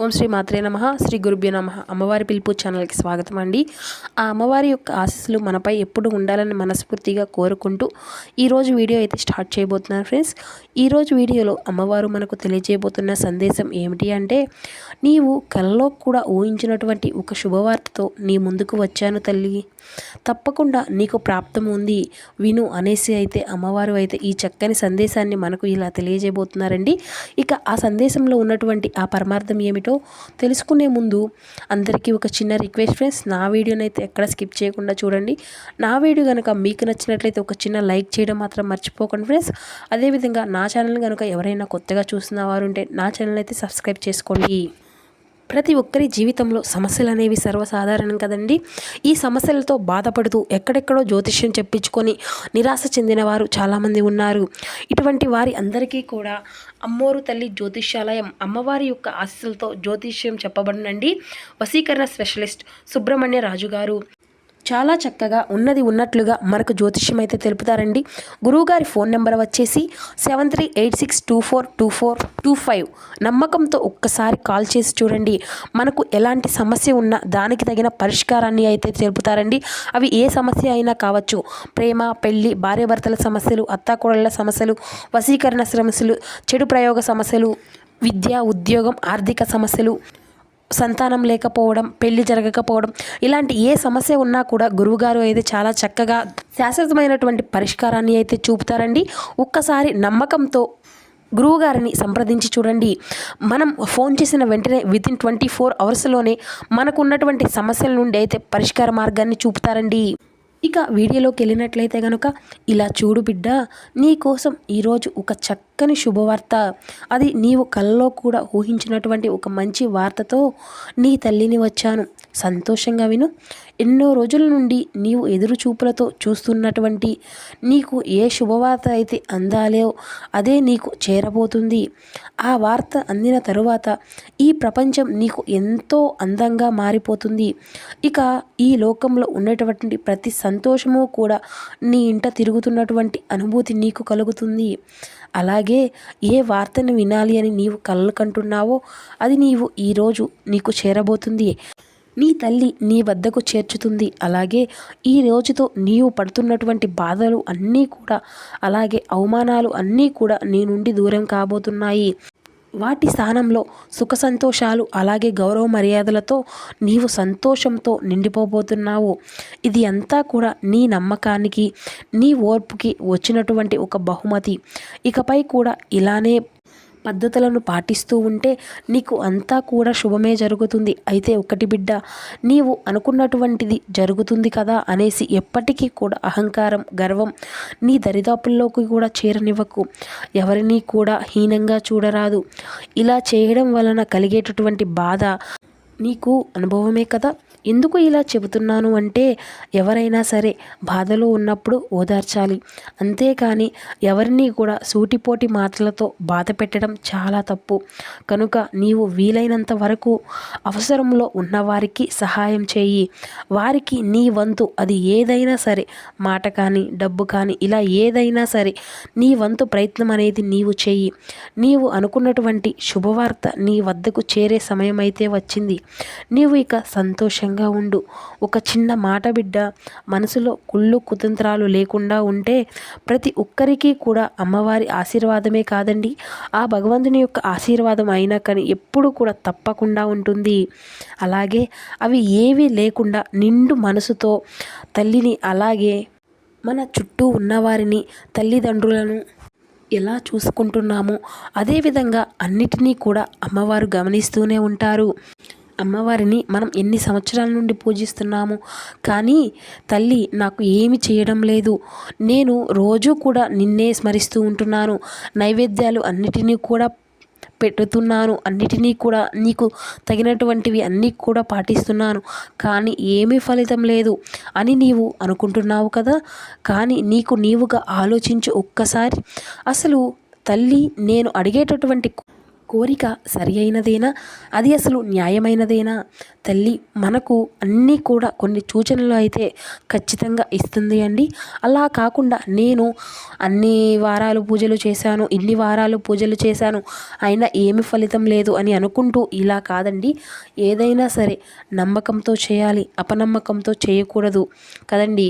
ఓం శ్రీ మాత్రే నమ శ్రీ గురుభ్యో నమ. అమ్మవారి పిలుపు ఛానల్కి స్వాగతం అండి. ఆ అమ్మవారి యొక్క ఆశీస్సులు మనపై ఎప్పుడు ఉండాలని మనస్ఫూర్తిగా కోరుకుంటూ ఈరోజు వీడియో అయితే స్టార్ట్ చేయబోతున్నాను ఫ్రెండ్స్. ఈరోజు వీడియోలో అమ్మవారు మనకు తెలియజేయబోతున్న సందేశం ఏమిటి అంటే నీవు కలలో కూడా ఊహించినటువంటి ఒక శుభవార్తతో నీ ముందుకు వచ్చాను తల్లి. తప్పకుండా నీకు ప్రాప్తం ఉంది విను అనేసి అయితే అమ్మవారు అయితే ఈ చక్కని సందేశాన్ని మనకు ఇలా తెలియజేయబోతున్నారండి. ఇక ఆ సందేశంలో ఉన్నటువంటి ఆ పరమార్థం ఏమిటి తెలుసుకునే ముందు అందరికీ ఒక చిన్న రిక్వెస్ట్ ఫ్రెండ్స్ నా వీడియోని అయితే ఎక్కడ స్కిప్ చేయకుండా చూడండి. నా వీడియో కనుక మీకు నచ్చినట్లయితే ఒక చిన్న లైక్ చేయడం మాత్రం మర్చిపోకండి ఫ్రెండ్స్. అదేవిధంగా నా ఛానల్ కనుక ఎవరైనా కొత్తగా చూస్తున్న వారు ఉంటే నా ఛానల్ అయితే సబ్స్క్రైబ్ చేసుకోండి. ప్రతి ఒక్కరి జీవితంలో సమస్యలు అనేవి సర్వసాధారణం కదండి. ఈ సమస్యలతో బాధపడుతూ ఎక్కడెక్కడో జ్యోతిష్యం చెప్పించుకొని నిరాశ చెందిన వారు చాలామంది ఉన్నారు. ఇటువంటి వారి అందరికీ కూడా అమ్మోరు తల్లి జ్యోతిష్యాలయం అమ్మవారి యొక్క ఆశీస్సులతో జ్యోతిష్యం చెప్పబడినండి వసీకరణ స్పెషలిస్ట్ సుబ్రహ్మణ్య రాజు గారు చాలా చక్కగా ఉన్నది ఉన్నట్లుగా మనకు జ్యోతిష్యం అయితే తెలుపుతారండి. గురువుగారి ఫోన్ నెంబర్ వచ్చేసి seven three eight six two four two four two five. నమ్మకంతో ఒక్కసారి కాల్ చేసి చూడండి. మనకు ఎలాంటి సమస్య ఉన్నా దానికి తగిన పరిష్కారాన్ని అయితే తెలుపుతారండి. అవి ఏ సమస్య అయినా కావచ్చు. ప్రేమ పెళ్ళి భార్యాభర్తల సమస్యలు అత్తాకోడళ్ళ సమస్యలు వశీకరణ సమస్యలు చెడు ప్రయోగ సమస్యలు విద్య ఉద్యోగం ఆర్థిక సమస్యలు సంతానం లేకపోవడం పెళ్ళి జరగకపోవడం ఇలాంటి ఏ సమస్య ఉన్నా కూడా గురువుగారు అయితే చాలా చక్కగా శాశ్వతమైనటువంటి పరిష్కారాన్ని అయితే చూపుతారండి. ఒక్కసారి నమ్మకంతో గురువుగారిని సంప్రదించి చూడండి. మనం ఫోన్ చేసిన వెంటనే వితిన్ ట్వంటీ ఫోర్ అవర్స్లోనే మనకున్నటువంటి సమస్యల నుండి అయితే పరిష్కార మార్గాన్ని చూపుతారండి. ఇక వీడియోలోకి వెళ్ళినట్లయితే కనుక ఇలా చూడు బిడ్డ నీకోసం ఈరోజు ఒక చక్క చక్కని శుభవార్త. అది నీవు కళ్ళలో కూడా ఊహించినటువంటి ఒక మంచి వార్తతో నీ తల్లిని వచ్చాను. సంతోషంగా విను. ఎన్నో రోజుల నుండి నీవు ఎదురు చూపులతో చూస్తున్నటువంటి నీకు ఏ శుభవార్త అయితే అందాలో అదే నీకు చేరబోతుంది. ఆ వార్త అందిన తరువాత ఈ ప్రపంచం నీకు ఎంతో అందంగా మారిపోతుంది. ఇక ఈ లోకంలో ఉన్నటువంటి ప్రతి సంతోషము కూడా నీ ఇంట తిరుగుతున్నటువంటి అనుభూతి నీకు కలుగుతుంది. అలాగే ఏ వార్తను వినాలి అని నీవు కలలు కంటున్నావో అది నీవు ఈరోజు నీకు చేరబోతుంది. నీ తల్లి నీ వద్దకు చేర్చుతుంది. అలాగే ఈ రోజుతో నీవు పడుతున్నటువంటి బాధలు అన్నీ కూడా అలాగే అవమానాలు అన్నీ కూడా నీ నుండి దూరం కాబోతున్నాయి. వాటి స్థానంలో సుఖ సంతోషాలు అలాగే గౌరవ మర్యాదలతో నీవు సంతోషంతో నిండిపోబోతున్నావు. ఇది అంతా కూడా నీ నమ్మకానికి నీ ఓర్పుకి వచ్చినటువంటి ఒక బహుమతి. ఇకపై కూడా ఇలానే పద్ధతులను పాటిస్తూ ఉంటే నీకు అంతా కూడా శుభమే జరుగుతుంది. అయితే ఒకటి బిడ్డ నీవు అనుకున్నటువంటిది జరుగుతుంది కదా అనేసి ఎప్పటికీ కూడా అహంకారం గర్వం నీ దరిదాపుల్లోకి కూడా చేరనివ్వకు. ఎవరిని కూడా హీనంగా చూడరాదు. ఇలా చేయడం వలన కలిగేటటువంటి బాధ నీకు అనుభవమే కదా? ఎందుకు ఇలా చెబుతున్నాను అంటే ఎవరైనా సరే బాధలో ఉన్నప్పుడు ఓదార్చాలి. అంతేకాని ఎవరిని కూడా సూటిపోటి మాటలతో బాధ పెట్టడం చాలా తప్పు. కనుక నీవు వీలైనంత వరకు అవసరంలో ఉన్నవారికి సహాయం చేయి. వారికి నీ వంతు అది ఏదైనా సరే మాట కానీ డబ్బు కానీ ఇలా ఏదైనా సరే నీ వంతు ప్రయత్నం అనేది నీవు చేయి. నీవు అనుకున్నటువంటి శుభవార్త నీ వద్దకు చేరే సమయం అయితే వచ్చింది. నీవు ఇక సంతోషంగా సంతోషంగా ఉండు. ఒక చిన్న మాట బిడ్డ మనసులో కుళ్ళు కుతంత్రాలు లేకుండా ఉంటే ప్రతి ఒక్కరికి కూడా అమ్మవారి ఆశీర్వాదమే కాదండి. ఆ భగవంతుని యొక్క ఆశీర్వాదం అయినా కానీ ఎప్పుడు కూడా తప్పకుండా ఉంటుంది. అలాగే అవి ఏవీ లేకుండా నిండు మనసుతో తల్లిని అలాగే మన చుట్టూ ఉన్నవారిని తల్లిదండ్రులను ఎలా చూసుకుంటున్నామో అదేవిధంగా అన్నిటినీ కూడా అమ్మవారు గమనిస్తూనే ఉంటారు. అమ్మవారిని మనం ఎన్ని సంవత్సరాల నుండి పూజిస్తున్నాము? కానీ తల్లి నాకు ఏమి చేయడం లేదు. నేను రోజు కూడా నిన్నే స్మరిస్తూ ఉంటున్నాను. నైవేద్యాలు అన్నిటినీ కూడా పెట్టుతున్నాను అన్నిటినీ కూడా నీకు తగినటువంటివి అన్నీ కూడా పాటిస్తున్నాను. కానీ ఏమీ ఫలితం లేదు అని నీవు అనుకుంటున్నావు కదా? కానీ నీకు నీవుగా ఆలోచించు ఒక్కసారి. అసలు తల్లి నేను అడిగేటటువంటి కోరిక సరి అయినదేనా అది అసలు న్యాయమైనదేనా? తల్లి మనకు అన్నీ కూడా కొన్ని సూచనలు అయితే ఖచ్చితంగా ఇస్తుంది అండి. అలా కాకుండా నేను అన్ని వారాలు పూజలు చేశాను ఇన్ని వారాలు పూజలు చేశాను అయినా ఏమి ఫలితం లేదు అని అనుకుంటూ ఇలా కాదండి. ఏదైనా సరే నమ్మకంతో చేయాలి అపనమ్మకంతో చేయకూడదు కదండి.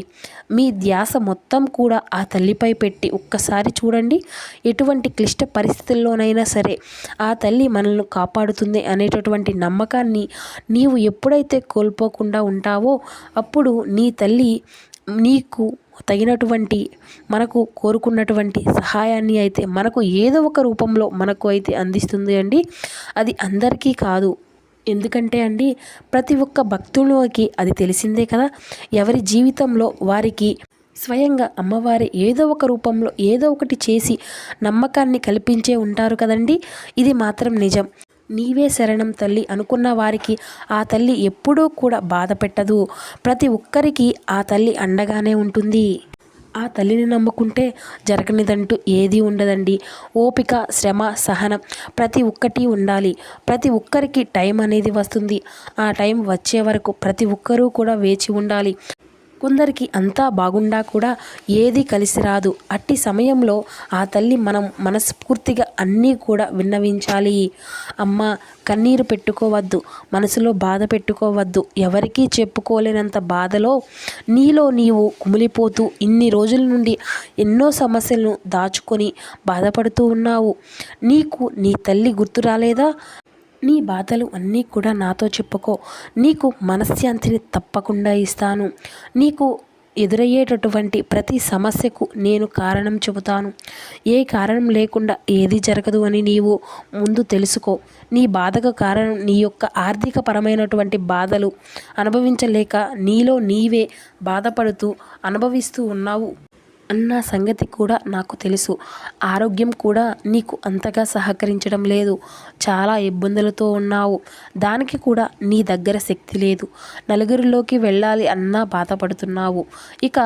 మీ ధ్యాస మొత్తం కూడా ఆ తల్లిపై పెట్టి ఒక్కసారి చూడండి. ఎటువంటి క్లిష్ట పరిస్థితుల్లోనైనా సరే ఆ తల్లి మనల్ని కాపాడుతుంది అనేటటువంటి నమ్మకాన్ని నీవు ఎప్పుడైతే కోల్పోకుండా ఉంటావో అప్పుడు నీ తల్లి నీకు తగినటువంటి మనకు కోరుకున్నటువంటి సహాయాన్ని అయితే మనకు ఏదో ఒక రూపంలో మనకు అయితే అందిస్తుంది అండి. అది అందరికీ కాదు. ఎందుకంటే అండి ప్రతి ఒక్క భక్తులకి అది తెలిసిందే కదా. ఎవరి జీవితంలో వారికి స్వయంగా అమ్మవారి ఏదో ఒక రూపంలో ఏదో ఒకటి చేసి నమ్మకాన్ని కల్పించే ఉంటారు కదండి? ఇది మాత్రం నిజం. నీవే శరణం తల్లి అనుకున్న వారికి ఆ తల్లి ఎప్పుడూ కూడా బాధ పెట్టదు. ప్రతి ఒక్కరికి ఆ తల్లి అండగానే ఉంటుంది. ఆ తల్లిని నమ్ముకుంటే జరగనిదంటూ ఏది ఉండదండి. ఓపిక శ్రమ సహనం ప్రతి ఒక్కటి ఉండాలి. ప్రతి ఒక్కరికి టైం అనేది వస్తుంది. ఆ టైం వచ్చే వరకు ప్రతి ఒక్కరూ కూడా వేచి ఉండాలి. కొందరికి అంతా బాగుండా కూడా ఏది కలిసి రాదు. అట్టి సమయంలో ఆ తల్లి మనం మనస్ఫూర్తిగా అన్నీ కూడా విన్నవించాలి. అమ్మ కన్నీరు పెట్టుకోవద్దు. మనసులో బాధ పెట్టుకోవద్దు. ఎవరికీ చెప్పుకోలేనంత బాధలో నీలో నీవు కుమిలిపోతూ ఇన్ని రోజుల నుండి ఎన్నో సమస్యలను దాచుకొని బాధపడుతూ ఉన్నావు. నీకు నీ తల్లి గుర్తు రాలేదా? నీ బాధలు అన్నీ కూడా నాతో చెప్పుకో. నీకు మనశ్శాంతిని తప్పకుండా ఇస్తాను. నీకు ఎదురయ్యేటటువంటి ప్రతి సమస్యకు నేను కారణం చెబుతాను. ఏ కారణం లేకుండా ఏది జరగదు అని నీవు ముందు తెలుసుకో. నీ బాధకు కారణం నీ యొక్క ఆర్థిక పరమైనటువంటి బాధలు. అనుభవించలేక నీలో నీవే బాధపడుతూ అనుభవిస్తూ ఉన్నావు. అన్న సంగతి కూడా నాకు తెలుసు. ఆరోగ్యం కూడా నీకు అంతగా సహకరించడం లేదు. చాలా ఇబ్బందులతో ఉన్నావు. దానికి కూడా నీ దగ్గర శక్తి లేదు. నలుగురిలోకి వెళ్ళాలి అన్నా బాధపడుతున్నావు. ఇక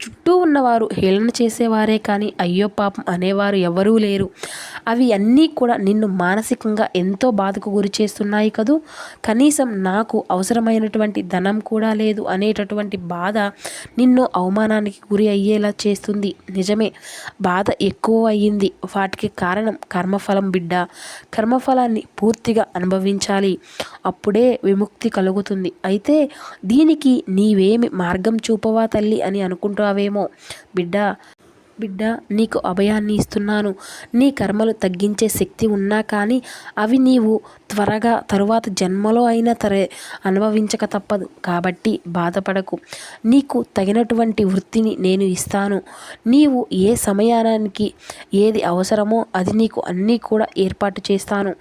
చుట్టూ ఉన్నవారు హేళన చేసేవారే కానీ అయ్యో పాపం అనేవారు ఎవరూ లేరు. అవి అన్నీ కూడా నిన్ను మానసికంగా ఎంతో బాధకు గురి చేస్తున్నాయి కదూ. కనీసం నాకు అవసరమైనటువంటి ధనం కూడా లేదు అనేటటువంటి బాధ నిన్ను అవమానానికి గురి అయ్యేలా చేస్తుంది. నిజమే బాధ ఎక్కువ అయ్యింది. వాటికి కారణం కర్మఫలం బిడ్డ. కర్మఫలాన్ని పూర్తిగా అనుభవించాలి. అప్పుడే విముక్తి కలుగుతుంది. అయితే దీనికి నీవేమి మార్గం చూపవా తల్లి అని అనుకుంటూ అవేమో. బిడ్డ బిడ్డ నీకు అభయాన్ని ఇస్తున్నాను. నీ కర్మలు తగ్గించే శక్తి ఉన్నా కానీ అవి నీవు త్వరగా తరువాత జన్మలో అయినా తరే అనుభవించక తప్పదు. కాబట్టి బాధపడకు. నీకు తగినటువంటి వృత్తిని నేను ఇస్తాను. నీవు ఏ సమయానికి ఏది అవసరమో అది నీకు అన్నీ కూడా ఏర్పాటు చేస్తాను.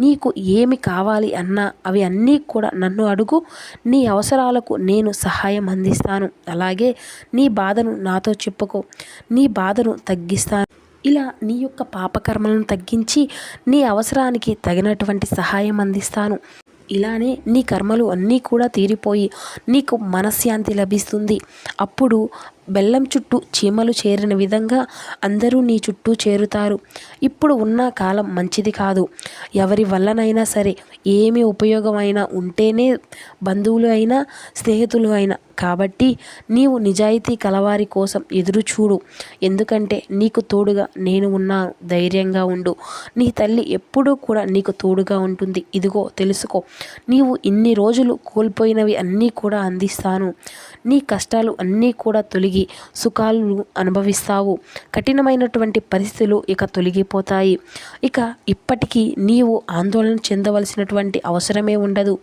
నీకు ఏమి కావాలి అన్నా అవి అన్నీ కూడా నన్ను అడుగు. నీ అవసరాలకు నేను సహాయం అందిస్తాను. అలాగే నీ బాధను నాతో చెప్పుకో. నీ బాధను తగ్గిస్తాను. ఇలా నీ యొక్క పాపకర్మలను తగ్గించి నీ అవసరానికి తగినటువంటి సహాయం అందిస్తాను. ఇలానే నీ కర్మలు అన్నీ కూడా తీరిపోయి నీకు మనశ్శాంతి లభిస్తుంది. అప్పుడు బెల్లం చుట్టూ చీమలు చేరిన విధంగా అందరూ నీ చుట్టూ చేరుతారు. ఇప్పుడు ఉన్న కాలం మంచిది కాదు. ఎవరి వల్లనైనా సరే ఏమి ఉపయోగమైనా ఉంటేనే బంధువులు అయినా స్నేహితులు అయినా. కాబట్టి నీవు నిజాయితీ కలవారి కోసం ఎదురు చూడు ఎందుకంటే నీకు తోడుగా నేను ఉన్నాను ధైర్యంగా ఉండు. నీ తల్లి ఎప్పుడూ కూడా నీకు తోడుగా ఉంటుంది. ఇదిగో తెలుసుకో. నీవు ఇన్ని రోజులు కోల్పోయినవి అన్నీ కూడా అందిస్తాను. నీ కష్టాలు అన్నీ కూడా తొలగి సుఖాలు అనుభవిస్తావు. కఠినమైనటువంటి పరిస్థితులు ఇక తొలగిపోతాయి. ఇక ఇప్పటికీ నీవు ఆందోళన చెందవలసినటువంటి అవసరమే ఉండదు.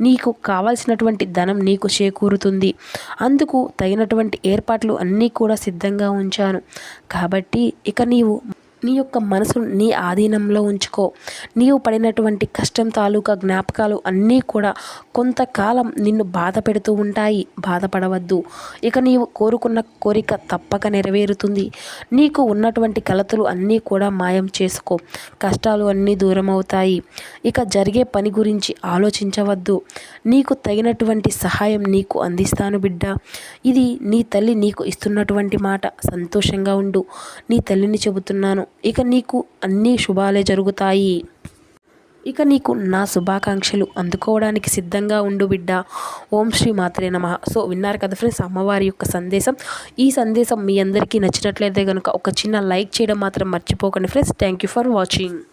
నీకు కావలసినటువంటి ధనం నీకు చేకూరుతుంది. అందుకు తగినటువంటి ఏర్పాట్లు అన్నీ కూడా సిద్ధంగా ఉంచాను. కాబట్టి ఇక నీవు నీ యొక్క మనసును నీ ఆధీనంలో ఉంచుకో. నీవు పడినటువంటి కష్టం తాలూకా జ్ఞాపకాలు అన్నీ కూడా కొంతకాలం నిన్ను బాధ పెడుతూ ఉంటాయి. బాధపడవద్దు. ఇక నీవు కోరుకున్న కోరిక తప్పక నెరవేరుతుంది. నీకు ఉన్నటువంటి కలతలు అన్నీ కూడా మాయం చేసుకో. కష్టాలు అన్నీ దూరం అవుతాయి. ఇక జరిగే పని గురించి ఆలోచించవద్దు. నీకు తగినటువంటి సహాయం నీకు అందిస్తాను బిడ్డ. ఇది నీ తల్లి నీకు ఇస్తున్నటువంటి మాట. సంతోషంగా ఉండు. నీ తల్లిని చెబుతున్నాను. ఇక నీకు అన్ని శుభాలే జరుగుతాయి. ఇక నీకు నా శుభాకాంక్షలు అందుకోవడానికి సిద్ధంగా ఉండు బిడ్డ. ఓం శ్రీ మాత్రే నమ. సో విన్నారు కదా ఫ్రెండ్స్ అమ్మవారి యొక్క సందేశం. ఈ సందేశం మీ అందరికీ నచ్చినట్లయితే కనుక ఒక చిన్న లైక్ చేయడం మాత్రం మర్చిపోకండి friends thank you for watching